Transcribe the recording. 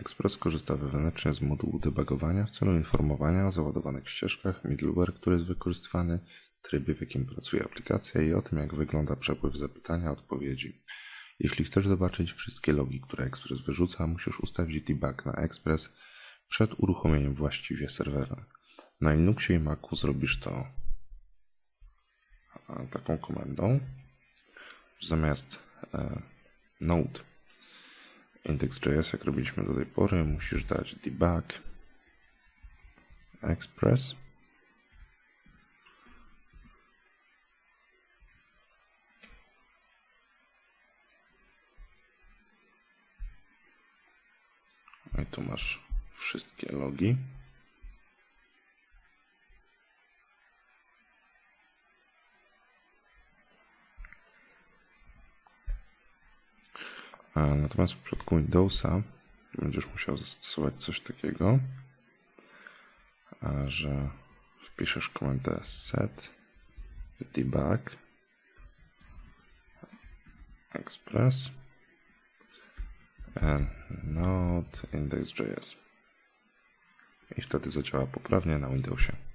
Express korzysta wewnętrznie z modułu debugowania w celu informowania o załadowanych ścieżkach, middleware, który jest wykorzystywany, trybie, w jakim pracuje aplikacja i o tym, jak wygląda przepływ zapytania, odpowiedzi. Jeśli chcesz zobaczyć wszystkie logi, które Express wyrzuca, musisz ustawić debug na Express przed uruchomieniem właściwie serwera. Na Linuxie i Macu zrobisz to taką komendą. Zamiast e, node index.js, jak robiliśmy do tej pory, musisz dać debug express. No i tu masz wszystkie logi. Natomiast w przypadku Windowsa będziesz musiał zastosować coś takiego, a że wpiszesz komendę set debug express and node index.js i wtedy zadziała poprawnie na Windowsie.